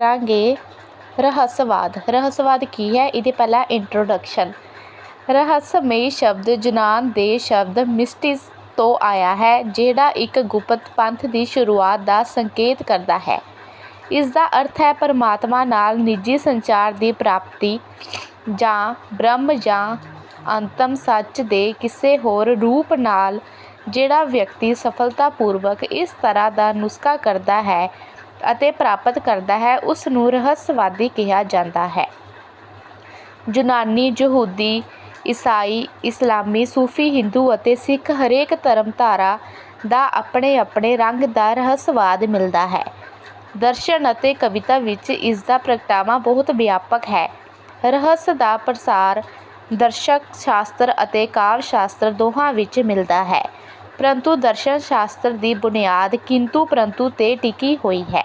ਕਰਾਂਗੇ ਰਹੱਸਵਾਦ। ਰਹੱਸਵਾਦ ਕੀ ਹੈ? ਇਹਦੇ ਪਹਿਲਾਂ ਇੰਟਰੋਡਕਸ਼ਨ ਰਹੱਸਮਈ ਸ਼ਬਦ ਯੂਨਾਨ ਦੇ ਸ਼ਬਦ ਮਿਸਟਿਸ ਤੋਂ ਆਇਆ ਹੈ, ਜਿਹੜਾ ਇੱਕ ਗੁਪਤ ਪੰਥ ਦੀ ਸ਼ੁਰੂਆਤ ਦਾ ਸੰਕੇਤ ਕਰਦਾ ਹੈ। ਇਸ ਦਾ ਅਰਥ ਹੈ ਪਰਮਾਤਮਾ ਨਾਲ ਨਿੱਜੀ ਸੰਚਾਰ ਦੀ ਪ੍ਰਾਪਤੀ ਜਾਂ ਬ੍ਰਹਮ ਜਾਂ ਅੰਤਮ ਸੱਚ ਦੇ ਕਿਸੇ ਹੋਰ ਰੂਪ ਨਾਲ ਜਿਹੜਾ ਵਿਅਕਤੀ ਸਫਲਤਾਪੂਰਵਕ ਇਸ ਤਰ੍ਹਾਂ ਦਾ ਨੁਸਖਾ ਕਰਦਾ ਹੈ ਅਤੇ ਪ੍ਰਾਪਤ ਕਰਦਾ ਹੈ ਉਸ ਨੂੰ ਰਹੱਸਵਾਦੀ ਕਿਹਾ ਜਾਂਦਾ ਹੈ। ਯੂਨਾਨੀ, ਯਹੂਦੀ, ਈਸਾਈ, ਇਸਲਾਮੀ, ਸੂਫੀ, ਹਿੰਦੂ ਅਤੇ ਸਿੱਖ ਹਰੇਕ ਧਰਮਧਾਰਾ ਦਾ ਆਪਣੇ ਆਪਣੇ ਰੰਗ ਦਾ ਰਹੱਸਵਾਦ ਮਿਲਦਾ ਹੈ। ਦਰਸ਼ਨ ਅਤੇ ਕਵਿਤਾ ਵਿੱਚ ਇਸ ਦਾ ਪ੍ਰਗਟਾਵਾ ਬਹੁਤ ਵਿਆਪਕ ਹੈ। ਰਹੱਸ ਦਾ ਪ੍ਰਸਾਰ ਦਰਸ਼ਕ, ਸ਼ਾਸਤਰ ਅਤੇ ਕਾਵਿ ਸ਼ਾਸਤਰ ਦੋਹਾਂ ਵਿੱਚ ਮਿਲਦਾ ਹੈ। ਪਰੰਤੂ ਦਰਸ਼ਨ ਸ਼ਾਸਤਰ ਦੀ ਬੁਨਿਆਦ ਕਿੰਤੂ ਪਰੰਤੂ ਤੇ ਟਿਕੀ ਹੋਈ ਹੈ।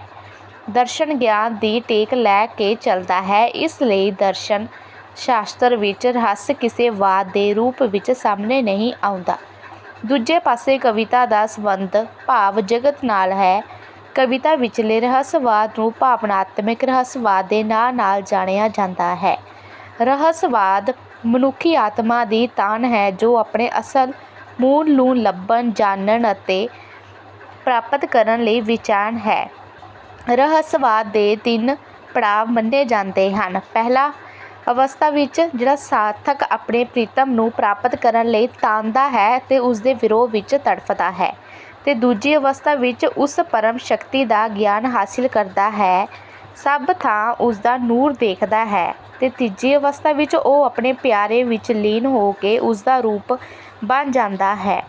ਦਰਸ਼ਨ ਗਿਆਨ ਦੀ ਟੇਕ ਲੈ ਕੇ ਚੱਲਦਾ ਹੈ। ਇਸ ਲਈ ਦਰਸ਼ਨ ਸ਼ਾਸਤਰ ਵਿੱਚ ਰਹੱਸ ਕਿਸੇ ਵਾਦ ਦੇ ਰੂਪ ਵਿੱਚ ਸਾਹਮਣੇ ਨਹੀਂ ਆਉਂਦਾ। ਦੂਜੇ ਪਾਸੇ ਕਵਿਤਾ ਦਾ ਸੰਬੰਧ ਭਾਵ ਜਗਤ ਨਾਲ ਹੈ। ਕਵਿਤਾ ਵਿਚਲੇ ਰਹੱਸਵਾਦ ਨੂੰ ਭਾਵਨਾਤਮਿਕ ਰਹੱਸਵਾਦ ਦੇ ਨਾਂ ਨਾਲ ਜਾਣਿਆ ਜਾਂਦਾ ਹੈ। ਰਹੱਸਵਾਦ ਮਨੁੱਖੀ ਆਤਮਾ ਦੀ ਤਾਨ ਹੈ ਜੋ ਆਪਣੇ ਅਸਲ ਮੂਲ ਨੂੰ ਲੱਭਣ, ਜਾਣਨ ਅਤੇ ਪ੍ਰਾਪਤ ਕਰਨ ਲਈ ਵਿਚਾਰਨ ਹੈ। ਰਹੱਸਵਾਦ ਦੇ ਤਿੰਨ ਪੜਾਅ ਮੰਨੇ ਜਾਂਦੇ ਹਨ। ਪਹਿਲਾ ਅਵਸਥਾ ਵਿੱਚ ਜਿਹੜਾ ਸਾਰਥਕ ਆਪਣੇ ਪ੍ਰੀਤਮ ਨੂੰ ਪ੍ਰਾਪਤ ਕਰਨ ਲਈ ਤਾਂਦਾ ਹੈ ਅਤੇ ਉਸ ਦੇ ਵਿਰੋਧ ਵਿੱਚ ਤੜਫਦਾ ਹੈ ਅਤੇ ਦੂਜੀ ਅਵਸਥਾ ਵਿੱਚ ਉਸ ਪਰਮ ਸ਼ਕਤੀ ਦਾ ਗਿਆਨ ਹਾਸਿਲ ਕਰਦਾ ਹੈ। ਸਭ ਥਾਂ ਉਸ ਦਾ ਨੂਰ ਦੇਖਦਾ ਹੈ ਅਤੇ ਤੀਜੀ ਅਵਸਥਾ ਵਿੱਚ ਉਹ ਆਪਣੇ ਪਿਆਰੇ ਵਿੱਚ ਲੀਨ ਹੋ ਕੇ ਉਸ ਦਾ ਰੂਪ ਬਣ ਜਾਂਦਾ ਹੈ।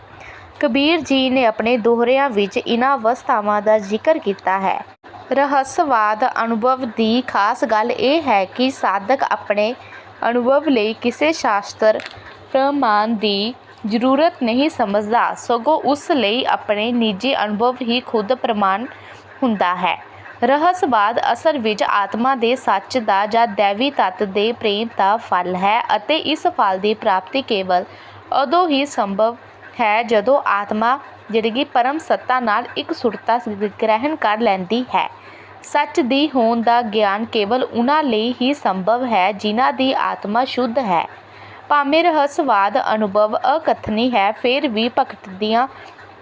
ਕਬੀਰ ਜੀ ਨੇ ਆਪਣੇ ਦੋਹਰਿਆਂ ਵਿੱਚ ਇਨ੍ਹਾਂ ਅਵਸਥਾਵਾਂ ਦਾ ਜ਼ਿਕਰ ਕੀਤਾ ਹੈ। ਰਹੱਸਵਾਦ ਅਨੁਭਵ ਦੀ ਖਾਸ ਗੱਲ ਇਹ ਹੈ ਕਿ ਸਾਧਕ ਆਪਣੇ ਅਨੁਭਵ ਲਈ ਕਿਸੇ ਸ਼ਾਸਤਰ ਪ੍ਰਮਾਣ ਦੀ ਜ਼ਰੂਰਤ ਨਹੀਂ ਸਮਝਦਾ, ਸਗੋਂ ਉਸ ਲਈ ਆਪਣੇ ਨਿੱਜੀ ਅਨੁਭਵ ਹੀ ਖੁਦ ਪ੍ਰਮਾਣ ਹੁੰਦਾ ਹੈ। ਰਹੱਸਵਾਦ ਅਸਲ ਵਿੱਚ ਆਤਮਾ ਦੇ ਸੱਚ ਦਾ ਜਾਂ ਦੈਵੀ ਤੱਤ ਦੇ ਪ੍ਰੇਮ ਦਾ ਫਲ ਹੈ ਅਤੇ ਇਸ ਫਲ ਦੀ ਪ੍ਰਾਪਤੀ ਕੇਵਲ ਉਦੋਂ ਹੀ ਸੰਭਵ ਹੈ ਜਦੋਂ ਆਤਮਾ, ਜਿਹੜੀ ਕਿ ਪਰਮ ਸੱਤਾ ਨਾਲ ਇੱਕ ਸੁਰਤਾ ਗ੍ਰਹਿਣ ਕਰ ਲੈਂਦੀ ਹੈ। ਸੱਚ ਦੀ ਹੋਣ ਦਾ ਗਿਆਨ ਕੇਵਲ ਉਹਨਾਂ ਲਈ ਹੀ ਸੰਭਵ ਹੈ ਜਿਨ੍ਹਾਂ ਦੀ ਆਤਮਾ ਸ਼ੁੱਧ ਹੈ। ਭਾਵੇਂ ਰਹੱਸਵਾਦ ਅਨੁਭਵ ਅਕਥਨੀ ਹੈ, ਫਿਰ ਵੀ ਭਗਤ ਦੀਆਂ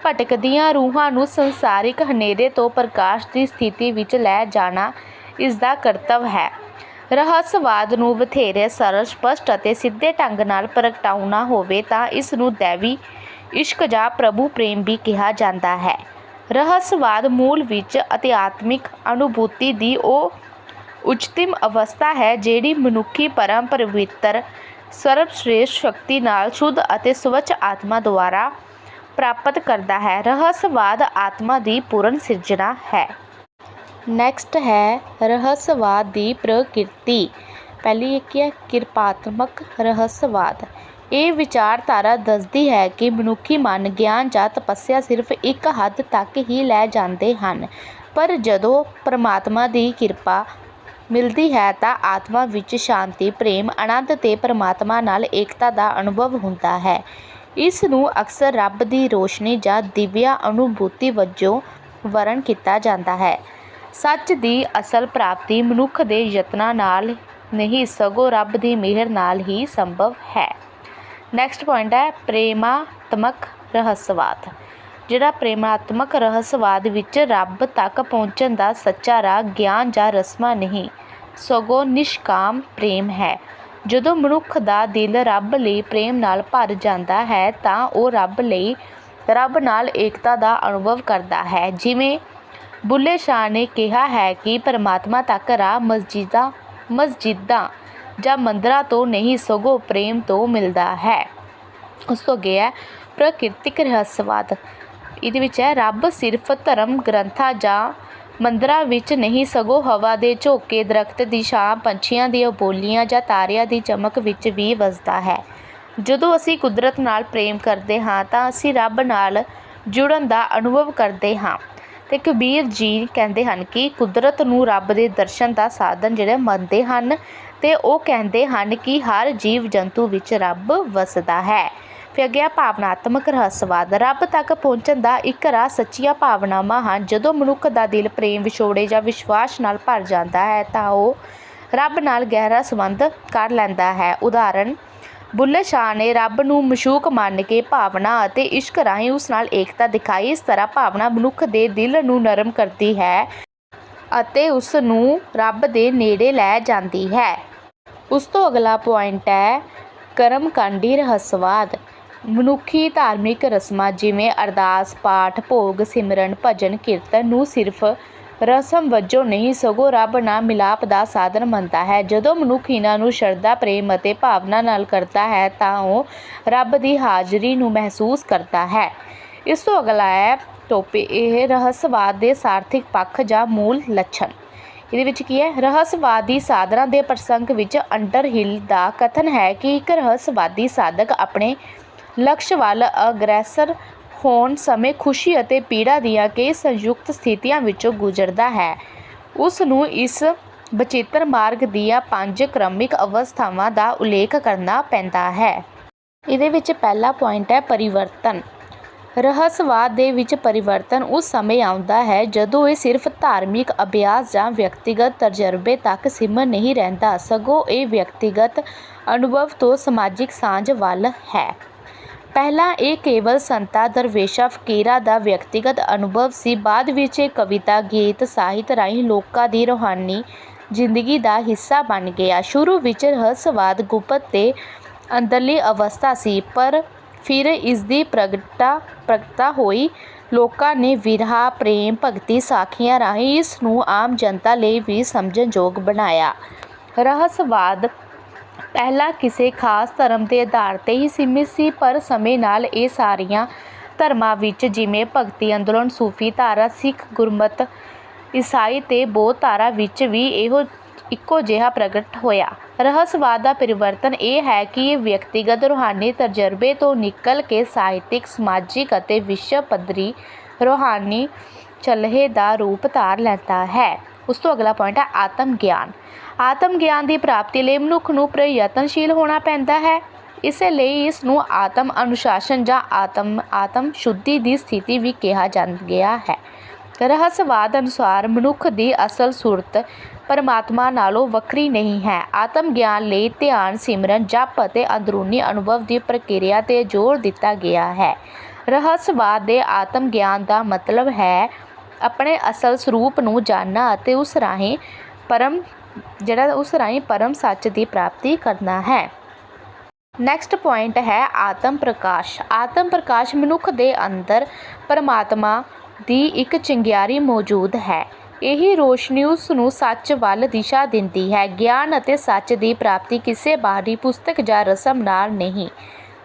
ਭਟਕਦੀਆਂ ਰੂਹਾਂ ਨੂੰ ਸੰਸਾਰਿਕ ਹਨੇਰੇ ਤੋਂ ਪ੍ਰਕਾਸ਼ ਦੀ ਸਥਿਤੀ ਵਿੱਚ ਲੈ ਜਾਣਾ ਇਸ ਦਾ ਕਰਤੱਵ ਹੈ। ਰਹੱਸਵਾਦ ਨੂੰ ਬਥੇਰੇ ਸਰਲ, ਸਪਸ਼ਟ ਅਤੇ ਸਿੱਧੇ ਢੰਗ ਨਾਲ ਪ੍ਰਗਟਾਉਣਾ ਹੋਵੇ ਤਾਂ ਇਸ ਨੂੰ ਦੇਵੀ ਇਸ਼ਕ ਜਾਂ ਪ੍ਰਭੂ ਪ੍ਰੇਮ ਵੀ ਕਿਹਾ ਜਾਂਦਾ ਹੈ। ਰਹੱਸਵਾਦ ਮੂਲ ਵਿੱਚ ਅਧਿਆਤਮਿਕ ਅਨੁਭੂਤੀ ਦੀ ਉਹ ਉੱਚਤਮ ਅਵਸਥਾ ਹੈ ਜਿਹੜੀ ਮਨੁੱਖੀ ਪਰਮ ਪਵਿੱਤਰ ਸਰਵਸ਼੍ਰੇਸ਼ਟ ਸ਼ਕਤੀ ਨਾਲ ਸ਼ੁੱਧ ਅਤੇ ਸਵੱਛ ਆਤਮਾ ਦੁਆਰਾ ਪ੍ਰਾਪਤ ਕਰਦਾ ਹੈ। ਰਹੱਸਵਾਦ ਆਤਮਾ ਦੀ ਪੂਰਨ ਸਿਰਜਣਾ ਹੈ। ਨੈਕਸਟ ਹੈ, ਰਹੱਸਵਾਦ ਦੀ ਪ੍ਰਕਿਰਤੀ। ਪਹਿਲੀ ਇੱਕ ਹੈ, ਕਿਰਪਾਤਮਕ ਰਹੱਸਵਾਦ। ਇਹ ਵਿਚਾਰਧਾਰਾ ਦੱਸਦੀ ਹੈ ਕਿ ਮਨੁੱਖੀ ਮਨ, ਗਿਆਨ ਜਾਂ ਤਪੱਸਿਆ ਸਿਰਫ ਇੱਕ ਹੱਦ ਤੱਕ ਹੀ ਲੈ ਜਾਂਦੇ ਹਨ। ਪਰ ਜਦੋਂ ਪ੍ਰਮਾਤਮਾ ਦੀ ਕਿਰਪਾ ਮਿਲਦੀ ਹੈ ਤਾਂ ਆਤਮਾ ਵਿੱਚ ਸ਼ਾਂਤੀ, ਪ੍ਰੇਮ, ਆਨੰਦ ਤੇ ਪ੍ਰਮਾਤਮਾ ਨਾਲ ਏਕਤਾ ਦਾ ਅਨੁਭਵ ਹੁੰਦਾ ਹੈ। ਇਸ ਨੂੰ ਅਕਸਰ ਰੱਬ ਦੀ ਰੋਸ਼ਨੀ ਜਾਂ ਦਿਵਿਆ ਅਨੁਭੂਤੀ ਵਜੋਂ ਵਰਣ ਕੀਤਾ ਜਾਂਦਾ ਹੈ। ਸੱਚ ਦੀ ਅਸਲ ਪ੍ਰਾਪਤੀ ਮਨੁੱਖ ਦੇ ਯਤਨਾਂ ਨਾਲ ਨਹੀਂ, ਸਗੋਂ ਰੱਬ ਦੀ ਮਿਹਰ ਨਾਲ ਹੀ ਸੰਭਵ ਹੈ। ਨੈਕਸਟ ਪੁਆਇੰਟ ਹੈ, ਪ੍ਰੇਮਾਤਮਕ ਰਹੱਸਵਾਦ, ਜਿਹੜਾ ਪ੍ਰੇਮਾਤਮਕ ਰਹੱਸਵਾਦ ਵਿੱਚ ਰੱਬ ਤੱਕ ਪਹੁੰਚਣ ਦਾ ਸੱਚਾ ਰਾਹ, ਗਿਆਨ ਜਾਂ ਰਸਮਾਂ ਨਹੀਂ, ਸਗੋਂ ਨਿਸ਼ਕਾਮ ਪ੍ਰੇਮ ਹੈ। ਜਦੋਂ ਮਨੁੱਖ ਦਾ ਦਿਲ ਰੱਬ ਲਈ ਪ੍ਰੇਮ ਨਾਲ ਭਰ ਜਾਂਦਾ ਹੈ, ਤਾਂ ਉਹ ਰੱਬ ਲਈ, ਰੱਬ ਨਾਲ ਏਕਤਾ ਦਾ ਅਨੁਭਵ ਕਰਦਾ ਹੈ। ਜਿਵੇਂ ਬੁੱਲੇ ਸ਼ਾਹ ਨੇ ਕਿਹਾ ਹੈ ਕਿ ਪਰਮਾਤਮਾ ਤੱਕ ਰਾਹ ਮਸਜਿਦਾਂ ਮਸਜਿਦਾਂ ਜਾਂ ਮੰਦਰਾਂ ਤੋਂ ਨਹੀਂ ਸਗੋਂ ਪ੍ਰੇਮ ਤੋਂ ਮਿਲਦਾ ਹੈ। ਉਸ ਤੋਂ ਅੱਗੇ ਹੈ, ਪ੍ਰਕਿਰਤਿਕ ਰਹੱਸਵਾਦ। ਇਹਦੇ ਵਿੱਚ ਹੈ, ਰੱਬ ਸਿਰਫ ਧਰਮ ਗ੍ਰੰਥਾਂ ਜਾਂ ਮੰਦਰਾਂ ਵਿੱਚ ਨਹੀਂ, ਸਗੋਂ ਹਵਾ ਦੇ ਝੋਕੇ, ਦਰੱਖਤ ਦੀ ਛਾਂ, ਪੰਛੀਆਂ ਦੀਆਂ ਬੋਲੀਆਂ ਜਾਂ ਤਾਰਿਆਂ ਦੀ ਚਮਕ ਵਿੱਚ ਵੀ ਵਸਦਾ ਹੈ। ਜਦੋਂ ਅਸੀਂ ਕੁਦਰਤ ਨਾਲ ਪ੍ਰੇਮ ਕਰਦੇ ਹਾਂ, ਤਾਂ ਅਸੀਂ ਰੱਬ ਨਾਲ ਜੁੜਨ ਦਾ ਅਨੁਭਵ ਕਰਦੇ ਹਾਂ। ਅਤੇ ਕਬੀਰ ਜੀ ਕਹਿੰਦੇ ਹਨ ਕਿ ਕੁਦਰਤ ਨੂੰ ਰੱਬ ਦੇ ਦਰਸ਼ਨ ਦਾ ਸਾਧਨ ਜਿਹੜੇ ਮੰਨਦੇ ਹਨ ਅਤੇ ਉਹ ਕਹਿੰਦੇ ਹਨ ਕਿ ਹਰ ਜੀਵ ਜੰਤੂ ਵਿੱਚ ਰੱਬ ਵਸਦਾ ਹੈ। ਫਿਰ ਅੱਗੇ ਭਾਵਨਾਤਮਕ ਰਹੱਸਵਾਦ। ਰੱਬ ਤੱਕ ਪਹੁੰਚਣ ਦਾ ਇੱਕ ਰਾਹ ਸੱਚੀਆਂ ਭਾਵਨਾਵਾਂ ਹਨ। ਜਦੋਂ ਮਨੁੱਖ ਦਾ ਦਿਲ ਪ੍ਰੇਮ, ਵਿਛੋੜੇ ਜਾਂ ਵਿਸ਼ਵਾਸ ਨਾਲ ਭਰ ਜਾਂਦਾ ਹੈ, ਤਾਂ ਉਹ ਰੱਬ ਨਾਲ ਗਹਿਰਾ ਸੰਬੰਧ ਕਰ ਲੈਂਦਾ ਹੈ। ਉਦਾਹਰਣ ਬੁੱਲੇ ਸ਼ਾਹ ਨੇ ਰੱਬ ਨੂੰ ਮਸ਼ੂਕ ਮੰਨ ਕੇ ਭਾਵਨਾ ਅਤੇ ਇਸ਼ਕ ਰਾਹੀਂ ਉਸ ਨਾਲ ਏਕਤਾ ਦਿਖਾਈ। ਇਸ ਤਰ੍ਹਾਂ ਭਾਵਨਾ ਮਨੁੱਖ ਦੇ ਦਿਲ ਨੂੰ ਨਰਮ ਕਰਦੀ ਹੈ ਅਤੇ ਉਸ ਨੂੰ ਰੱਬ ਦੇ ਨੇੜੇ ਲੈ ਜਾਂਦੀ ਹੈ। ਉਸ ਤੋਂ ਅਗਲਾ ਪੁਆਇੰਟ ਹੈ ਕਰਮਕਾਂਡੀ ਰਹੱਸਵਾਦ। ਮਨੁੱਖੀ ਧਾਰਮਿਕ ਰਸਮਾਂ ਜਿਵੇਂ ਅਰਦਾਸ, ਪਾਠ, ਭੋਗ, ਸਿਮਰਨ, ਭਜਨ, ਕੀਰਤਨ ਨੂੰ ਸਿਰਫ ਰਸਮ ਵਜੋਂ ਨਹੀਂ, ਸਗੋਂ ਰੱਬ ਨਾਲ ਮਿਲਾਪ ਦਾ ਸਾਧਨ ਮੰਨਦਾ ਹੈ। ਜਦੋਂ ਮਨੁੱਖ ਇਹਨਾਂ ਨੂੰ ਸ਼ਰਧਾ, ਪ੍ਰੇਮ ਅਤੇ ਭਾਵਨਾ ਨਾਲ ਕਰਦਾ ਹੈ, ਤਾਂ ਉਹ ਰੱਬ ਦੀ ਹਾਜ਼ਰੀ ਨੂੰ ਮਹਿਸੂਸ ਕਰਦਾ ਹੈ। ਇਸ ਤੋਂ ਅਗਲਾ ਹੈ ਟੋਪੀ, ਇਹ ਰਹੱਸਵਾਦ ਦੇ ਸਾਰਥਿਕ ਪੱਖ ਜਾਂ ਮੂਲ ਲੱਛਣ। ਇਹਦੇ ਵਿੱਚ ਕੀ ਹੈ? ਰਹੱਸਵਾਦੀ ਸਾਧਨਾ ਦੇ ਪ੍ਰਸੰਗ ਵਿੱਚ ਅੰਡਰਹਿਲ ਦਾ ਕਥਨ ਹੈ ਕਿ ਇੱਕ ਰਹੱਸਵਾਦੀ ਸਾਧਕ ਆਪਣੇ ਲਕਸ਼ ਵੱਲ ਅਗਰੈਸਰ ਹੋਣ ਸਮੇਂ ਖੁਸ਼ੀ ਅਤੇ ਪੀੜਾ ਦੀਆਂ ਕਈ ਸੰਯੁਕਤ ਸਥਿਤੀਆਂ ਵਿੱਚੋਂ ਗੁਜ਼ਰਦਾ ਹੈ। ਉਸ ਨੂੰ ਇਸ ਬਚਿੱਤਰ ਮਾਰਗ ਦੀਆਂ ਪੰਜ ਕ੍ਰਮਿਕ ਅਵਸਥਾਵਾਂ ਦਾ ਉਲੇਖ ਕਰਨਾ ਪੈਂਦਾ ਹੈ। ਇਹਦੇ ਵਿੱਚ ਪਹਿਲਾ ਪੁਆਇੰਟ ਹੈ ਪਰਿਵਰਤਨ। ਰਹੱਸਵਾਦ ਦੇ ਵਿੱਚ ਪਰਿਵਰਤਨ ਉਸ ਸਮੇਂ ਆਉਂਦਾ ਹੈ ਜਦੋਂ ਇਹ ਸਿਰਫ ਧਾਰਮਿਕ ਅਭਿਆਸ ਜਾਂ ਵਿਅਕਤੀਗਤ ਤਜਰਬੇ ਤੱਕ ਸੀਮਤ ਨਹੀਂ ਰਹਿੰਦਾ। ਸਗੋਂ ਇਹ ਵਿਅਕਤੀਗਤ ਅਨੁਭਵ ਤੋਂ ਸਮਾਜਿਕ ਸਾਂਝ ਵੱਲ ਹੈ। ਪਹਿਲਾਂ ਇਹ ਕੇਵਲ ਸੰਤਾਂ ਦਰਵੇਸ਼ਾਂ ਫਕੀਰਾਂ ਦਾ ਵਿਅਕਤੀਗਤ ਅਨੁਭਵ ਸੀ। ਬਾਅਦ ਵਿੱਚ ਇਹ ਕਵਿਤਾ, ਗੀਤ, ਸਾਹਿਤ ਰਾਹੀਂ ਲੋਕਾਂ ਦੀ ਰੂਹਾਨੀ ਜ਼ਿੰਦਗੀ ਦਾ ਹਿੱਸਾ ਬਣ ਗਿਆ। ਸ਼ੁਰੂ ਵਿੱਚ ਰਹੱਸਵਾਦ ਗੁਪਤ ਤੇ ਅੰਦਰਲੀ ਅਵਸਥਾ ਸੀ, ਪਰ ਫਿਰ ਇਸਦੀ ਪ੍ਰਗਟਾ ਪ੍ਰਗਟਾ ਹੋਈ। ਲੋਕਾਂ ਨੇ ਵਿਰਹਾ, ਪ੍ਰੇਮ, ਭਗਤੀ ਸਾਖੀਆਂ ਰਾਹੀਂ ਇਸ ਨੂੰ ਆਮ ਜਨਤਾ ਲਈ ਵੀ ਸਮਝਣਯੋਗ ਬਣਾਇਆ। ਰਹੱਸਵਾਦ ਪਹਿਲਾਂ ਕਿਸੇ ਖਾਸ ਧਰਮ ਦੇ ਆਧਾਰ ਤੇ ਹੀ ਸੀਮਿਤ ਸੀ, ਪਰ ਸਮੇਂ ਨਾਲ ਇਹ ਸਾਰੀਆਂ ਧਰਮਾਂ ਵਿੱਚ ਜਿਵੇਂ ਭਗਤੀ ਅੰਦੋਲਨ, ਸੂਫੀ ਧਾਰਾ, ਸਿੱਖ ਗੁਰਮਤ, ਈਸਾਈ ਅਤੇ ਬੌਧ ਧਾਰਾ ਵਿੱਚ ਵੀ ਇਹੋ ਇੱਕੋ ਜਿਹਾ ਪ੍ਰਗਟ ਹੋਇਆ। ਰਹੱਸਵਾਦ ਦਾ ਪਰਿਵਰਤਨ ਇਹ ਹੈ ਕਿ ਇਹ ਵਿਅਕਤੀਗਤ ਰੂਹਾਨੀ ਤਜਰਬੇ ਤੋਂ ਨਿਕਲ ਕੇ ਸਾਹਿਤਿਕ, ਸਮਾਜਿਕ ਅਤੇ ਵਿਸ਼ਵ ਪੱਧਰੀ ਰੂਹਾਨੀ ਚਲਹੇ ਦਾ ਰੂਪ ਧਾਰ ਲੈਂਦਾ ਹੈ। ਉਸ ਤੋਂ ਅਗਲਾ ਪੁਆਇੰਟ ਹੈ ਆਤਮ ਗਿਆਨ। ਆਤਮ ਗਿਆਨ ਦੀ ਪ੍ਰਾਪਤੀ ਲਈ ਮਨੁੱਖ ਨੂੰ ਪ੍ਰਯਤਨਸ਼ੀਲ ਹੋਣਾ ਪੈਂਦਾ ਹੈ। ਇਸੇ ਲਈ ਇਸ ਨੂੰ ਆਤਮ ਅਨੁਸ਼ਾਸਨ ਜਾਂ ਆਤਮ ਆਤਮ ਸ਼ੁੱਧੀ ਦੀ ਸਥਿਤੀ ਵੀ ਕਿਹਾ ਜਾ ਗਿਆ ਹੈ। ਰਹੱਸਵਾਦ ਅਨੁਸਾਰ ਮਨੁੱਖ ਦੀ ਅਸਲ ਸੂਰਤ ਪਰਮਾਤਮਾ ਨਾਲੋਂ ਵੱਖਰੀ ਨਹੀਂ ਹੈ। ਆਤਮ ਗਿਆਨ ਲਈ ਧਿਆਨ, ਸਿਮਰਨ, ਜਪ ਅਤੇ ਅੰਦਰੂਨੀ ਅਨੁਭਵ ਦੀ ਪ੍ਰਕਿਰਿਆ ਤੇ ਜ਼ੋਰ ਦਿੱਤਾ ਗਿਆ ਹੈ। ਰਹੱਸਵਾਦ ਦੇ ਆਤਮ ਗਿਆਨ ਦਾ ਮਤਲਬ ਹੈ ਆਪਣੇ ਅਸਲ ਸਰੂਪ ਨੂੰ ਜਾਣਨਾ ਅਤੇ ਉਸ ਰਾਹੀਂ ਪਰਮ, ਜਿਹੜਾ ਉਸ ਰਾਹੀਂ ਪਰਮ ਸੱਚ ਦੀ ਪ੍ਰਾਪਤੀ ਕਰਨਾ ਹੈ। ਨੈਕਸਟ ਪੁਆਇੰਟ ਹੈ ਆਤਮ ਪ੍ਰਕਾਸ਼। ਆਤਮ ਪ੍ਰਕਾਸ਼ ਮਨੁੱਖ ਦੇ ਅੰਦਰ ਪਰਮਾਤਮਾ ਦੀ ਇੱਕ ਚਿੰਗਿਆਰੀ ਮੌਜੂਦ ਹੈ। ਇਹੀ ਰੋਸ਼ਨੀ ਉਸ ਨੂੰ ਸੱਚ ਵੱਲ ਦਿਸ਼ਾ ਦਿੰਦੀ ਹੈ। ਗਿਆਨ ਅਤੇ ਸੱਚ ਦੀ ਪ੍ਰਾਪਤੀ ਕਿਸੇ ਬਾਹਰੀ ਪੁਸਤਕ ਜਾਂ ਰਸਮ ਨਾਲ ਨਹੀਂ,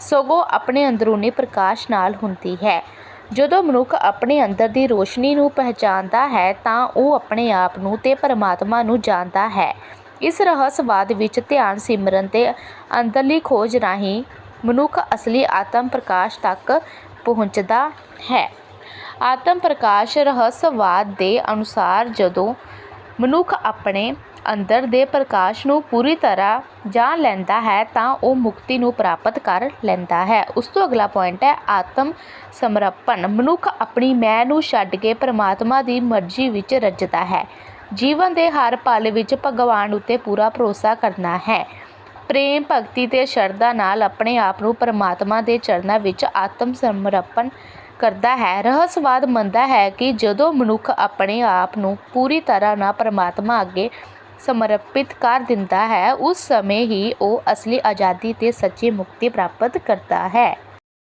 ਸਗੋਂ ਆਪਣੇ ਅੰਦਰੂਨੀ ਪ੍ਰਕਾਸ਼ ਨਾਲ ਹੁੰਦੀ ਹੈ। ਜਦੋਂ ਮਨੁੱਖ ਆਪਣੇ ਅੰਦਰ ਦੀ ਰੋਸ਼ਨੀ ਨੂੰ ਪਹਿਚਾਣਦਾ ਹੈ, ਤਾਂ ਉਹ ਆਪਣੇ ਆਪ ਨੂੰ ਤੇ ਪਰਮਾਤਮਾ ਨੂੰ ਜਾਣਦਾ ਹੈ। ਇਸ ਰਹੱਸਵਾਦ ਵਿੱਚ ਧਿਆਨ ਸਿਮਰਨ ਤੇ ਅੰਦਰਲੀ ਖੋਜ ਰਾਹੀਂ ਮਨੁੱਖ ਅਸਲੀ ਆਤਮ ਪ੍ਰਕਾਸ਼ ਤੱਕ ਪਹੁੰਚਦਾ ਹੈ। ਆਤਮ ਪ੍ਰਕਾਸ਼ ਰਹੱਸਵਾਦ ਦੇ ਅਨੁਸਾਰ ਜਦੋਂ ਮਨੁੱਖ ਆਪਣੇ ਅੰਦਰ ਦੇ ਪ੍ਰਕਾਸ਼ ਨੂੰ ਪੂਰੀ ਤਰ੍ਹਾਂ ਜਾਣ ਲੈਂਦਾ ਹੈ ਤਾਂ ਉਹ ਮੁਕਤੀ ਨੂੰ ਪ੍ਰਾਪਤ ਕਰ ਲੈਂਦਾ ਹੈ। ਉਸ ਤੋਂ ਅਗਲਾ ਪੁਆਇੰਟ ਹੈ, ਆਤਮ ਸਮਰਪਣ। ਮਨੁੱਖ ਆਪਣੀ ਮੈਂ ਨੂੰ ਛੱਡ ਕੇ ਪਰਮਾਤਮਾ ਦੀ ਮਰਜ਼ੀ ਵਿੱਚ ਰੱਜਦਾ ਹੈ। ਜੀਵਨ ਦੇ ਹਰ ਪਲ ਵਿੱਚ ਭਗਵਾਨ ਉੱਤੇ ਪੂਰਾ ਭਰੋਸਾ ਕਰਨਾ ਹੈ। ਪ੍ਰੇਮ, ਭਗਤੀ ਤੇ ਸ਼ਰਧਾ ਨਾਲ ਆਪਣੇ ਆਪ ਨੂੰ ਪਰਮਾਤਮਾ ਦੇ ਚਰਨਾਂ ਵਿੱਚ ਆਤਮ ਸਮਰਪਣ ਕਰਦਾ ਹੈ। ਰਹੱਸਵਾਦ ਮੰਨਦਾ ਹੈ ਕਿ ਜਦੋਂ ਮਨੁੱਖ ਆਪਣੇ ਆਪ ਨੂੰ ਪੂਰੀ ਤਰ੍ਹਾਂ ਨਾਲ ਪਰਮਾਤਮਾ ਅੱਗੇ ਸਮਰਪਿਤ ਕਰ ਦਿੰਦਾ ਹੈ, ਉਸ ਸਮੇਂ ਹੀ ਉਹ ਅਸਲੀ ਆਜ਼ਾਦੀ ਤੇ ਸੱਚੀ ਮੁਕਤੀ ਪ੍ਰਾਪਤ ਕਰਦਾ ਹੈ।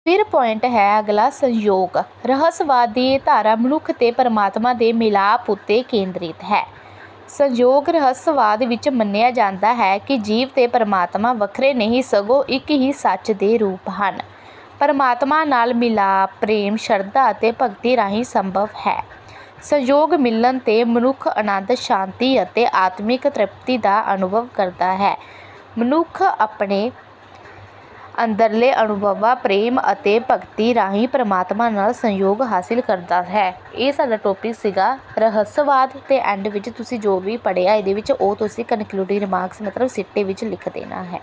ਫਿਰ ਪੁਆਇੰਟ ਹੈ ਅਗਲਾ ਸੰਯੋਗ, ਰਹੱਸਵਾਦ ਦੀ ਧਾਰਾ ਮਨੁੱਖ ਤੇ ਪਰਮਾਤਮਾ ਦੇ ਮਿਲਾਪ ਉੱਤੇ ਕੇਂਦਰਿਤ ਹੈ। ਸੰਯੋਗ ਰਹੱਸਵਾਦ ਵਿੱਚ ਮੰਨਿਆ ਜਾਂਦਾ ਹੈ ਕਿ ਜੀਵ ਤੇ ਪਰਮਾਤਮਾ ਵੱਖਰੇ ਨਹੀਂ, ਸਗੋਂ ਇੱਕ ਹੀ ਸੱਚ ਦੇ ਰੂਪ ਹਨ। ਪਰਮਾਤਮਾ ਨਾਲ ਮਿਲਾਪ, ਪ੍ਰੇਮ, ਸ਼ਰਧਾ ਅਤੇ ਭਗਤੀ ਰਾਹੀਂ ਸੰਭਵ ਹੈ। ਸੰਯੋਗ ਮਿਲਣ ਤੇ ਮਨੁੱਖ ਆਨੰਦ, ਸ਼ਾਂਤੀ ਅਤੇ ਆਤਮਿਕ ਤ੍ਰਿਪਤੀ ਦਾ ਅਨੁਭਵ ਕਰਦਾ ਹੈ। ਮਨੁੱਖ ਆਪਣੇ ਅੰਦਰਲੇ ਅਨੁਭਵਾਂ, ਪ੍ਰੇਮ ਅਤੇ ਭਗਤੀ ਰਾਹੀਂ ਪਰਮਾਤਮਾ ਨਾਲ ਸੰਯੋਗ ਹਾਸਿਲ ਕਰਦਾ ਹੈ। ਇਹ ਸਾਡਾ ਟੋਪਿਕ ਸੀਗਾ ਰਹੱਸਵਾਦ ਤੇ ਐਂਡ ਵਿੱਚ ਤੁਸੀਂ ਜੋ ਵੀ ਪੜ੍ਹਿਆ, ਇਹਦੇ ਵਿੱਚ ਉਹ ਤੁਸੀਂ ਕਨਕਲੂਡਿੰਗ ਰਿਮਾਰਕਸ ਮਤਲਬ ਸਿੱਟੇ ਵਿੱਚ ਲਿਖ ਦੇਣਾ ਹੈ।